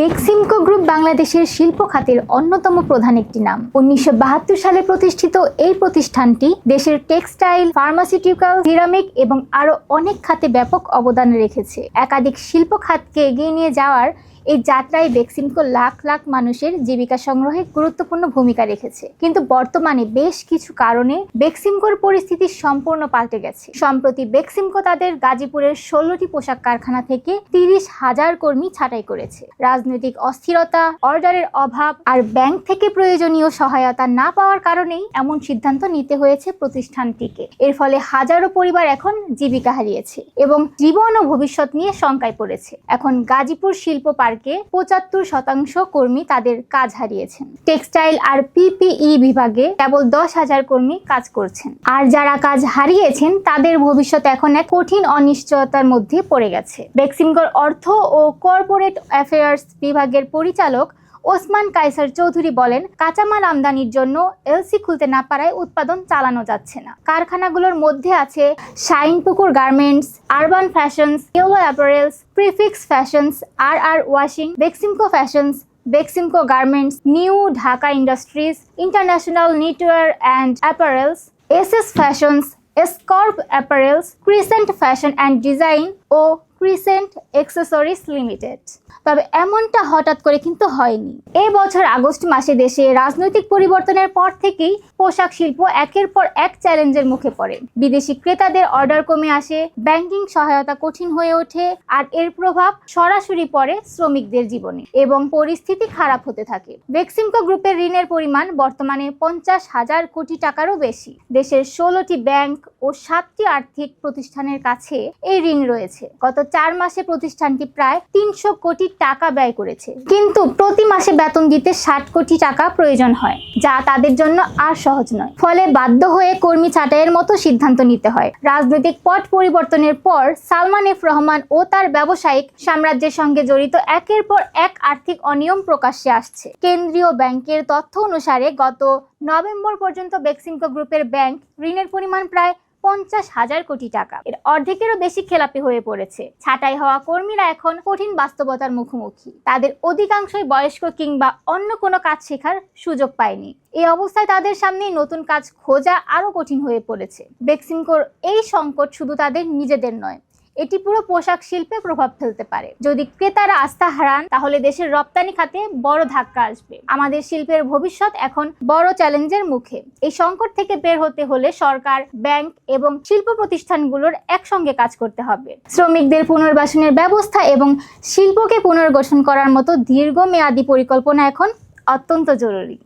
Beximco group বাংলাদেশের শিল্প খাতের অন্যতম প্রধান একটি নাম। উনিশশো বাহাত্তর সালে প্রতিষ্ঠিত এই প্রতিষ্ঠানটি দেশের টেক্সটাইল, ফার্মাসিউটিক্যাল, সিরামিক এবং আরও অনেক খাতে ব্যাপক অবদান রেখেছে। একাধিক শিল্প খাতকে এগিয়ে নিয়ে যাওয়ার এই যাত্রায় বেক্সিমকো লাখ লাখ মানুষের জীবিকা সংগ্রহে গুরুত্বপূর্ণ ভূমিকা রেখেছে। কিন্তু বর্তমানে বেশ কিছু কারণে বেক্সিমকোর পরিস্থিতি সম্পূর্ণ পাল্টে গেছে। সম্প্রতি বেক্সিমকো তাদের গাজীপুরের ষোলোটি পোশাক কারখানা থেকে তিরিশ হাজার কর্মী ছাঁটাই করেছে। রাজনৈতিক অস্থিরতা, অর্ডারের অভাব আর ব্যাংক থেকে প্রয়োজনীয় সহায়তা না পাওয়ার কারণেই এমন সিদ্ধান্ত নিতে হয়েছে প্রতিষ্ঠানটিকে। এর ফলে হাজারো পরিবার এখন জীবিকা হারিয়েছে এবং জীবন ও ভবিষ্যৎ নিয়ে শঙ্কায় পড়েছে। এখন গাজীপুর শিল্প পঁচাত্তর শতাংশ কর্মী তাদের কাজ হারিয়েছেন। টেক্সটাইল আর পিপিই বিভাগে কেবল দশ হাজার কর্মী কাজ করছেন। আর যারা কাজ হারিয়েছেন, তাদের ভবিষ্যৎ এখন এক কঠিন অনিশ্চয়তার মধ্যে পড়ে গেছে। বেক্সিমগড় অর্থ ও কর্পোরেট অ্যাফেয়ার্স বিভাগের পরিচালক ওসমান কাইসার চৌধুরী বলেন, কাঁচামাল আমদানির জন্য এলসি খুলতে না পারায় উৎপাদন চালানো যাচ্ছে না। কারখানাগুলোর মধ্যে আছে Shinepukur garments, urban fashions yellow apparels, prefix fashions, R R washing, Beximco fashions, Beximco garments, new Dhaka industries, international knitwear and apparels S S fashions স্কর্প apparels, crescent fashion and design O crescent accessories limited. তবে এমনটা হঠাৎ করে কিন্তু হয়নি। এই বছর August মাসে দেশে রাজনৈতিক পরিবর্তনের পর থেকেই পোশাক শিল্প একের পর এক চ্যালেঞ্জের মুখে পড়ে। বিদেশি ক্রেতাদের অর্ডার কমে আসে, ব্যাংকিং সহায়তা কঠিন হয়ে ওঠে, আর এর প্রভাব সরাসরি পড়ে শ্রমিকদের জীবনে এবং পরিস্থিতি খারাপ হতে থাকে। বেক্সিমকো গ্রুপের ঋণের পরিমাণ বর্তমানে পঞ্চাশ হাজার কোটি টাকারও বেশি। দেশের ষোলোটি ব্যাংক ও সাতটি আর্থিক প্রতিষ্ঠানের কাছে এই ঋণ রয়েছে। গত চার মাসে প্রতিষ্ঠানটি প্রায় তিনশো কোটি টাকা ব্যয় করেছে। কিন্তু প্রতি মাসে বেতন দিতে ষাট কোটি টাকা প্রয়োজন হয়, যা তাদের জন্য আর সহজ নয়। ফলে বাধ্য হয়ে কর্মী ছাঁটাইয়ের মতো সিদ্ধান্ত নিতে হয়। রাজনৈতিক পট পরিবর্তনের পর সালমান এফ রহমান ও তার ব্যবসায়িক সাম্রাজ্যের সঙ্গে জড়িত একের পর এক আর্থিক অনিয়ম প্রকাশ্যে আসছে। কেন্দ্রীয় ব্যাংকের তথ্য অনুসারে গত নভেম্বর পর্যন্ত বেক্সিমকো গ্রুপের ব্যাংক ঋণের পরিমাণ প্রায় পঞ্চাশ হাজার কোটি টাকা। এর অর্ধেকেরও বেশি খেলাপি হয়ে পড়েছে। ছাঁটাই হওয়া কর্মীরা এখন কঠিন বাস্তবতার মুখোমুখি। তাদের অধিকাংশই বয়স্ক কিংবা অন্য কোনো কাজ শেখার সুযোগ পায়নি। এই অবস্থায় তাদের সামনে নতুন কাজ খোঁজা আরও কঠিন হয়ে পড়েছে। বেক্সিমকোর এই সংকট শুধু তাদের নিজেদের নয় এটি পুরো পোশাক শিল্পে প্রভাব ফেলতে পারে। যদি ক্রেতারা আস্থা হারান, তাহলে দেশের রপ্তানি খাতে বড় ধাক্কা আসবে। আমাদের শিল্পের ভবিষ্যৎ এখন বড় চ্যালেঞ্জের মুখে। এই সংকট থেকে বের হতে হলে সরকার, ব্যাংক এবং শিল্প প্রতিষ্ঠানগুলোর একসঙ্গে কাজ করতে হবে। শ্রমিকদের পুনর্বাসনের ব্যবস্থা এবং শিল্পকে পুনর্গঠন করার মতো দীর্ঘমেয়াদী পরিকল্পনা এখন অত্যন্ত জরুরি।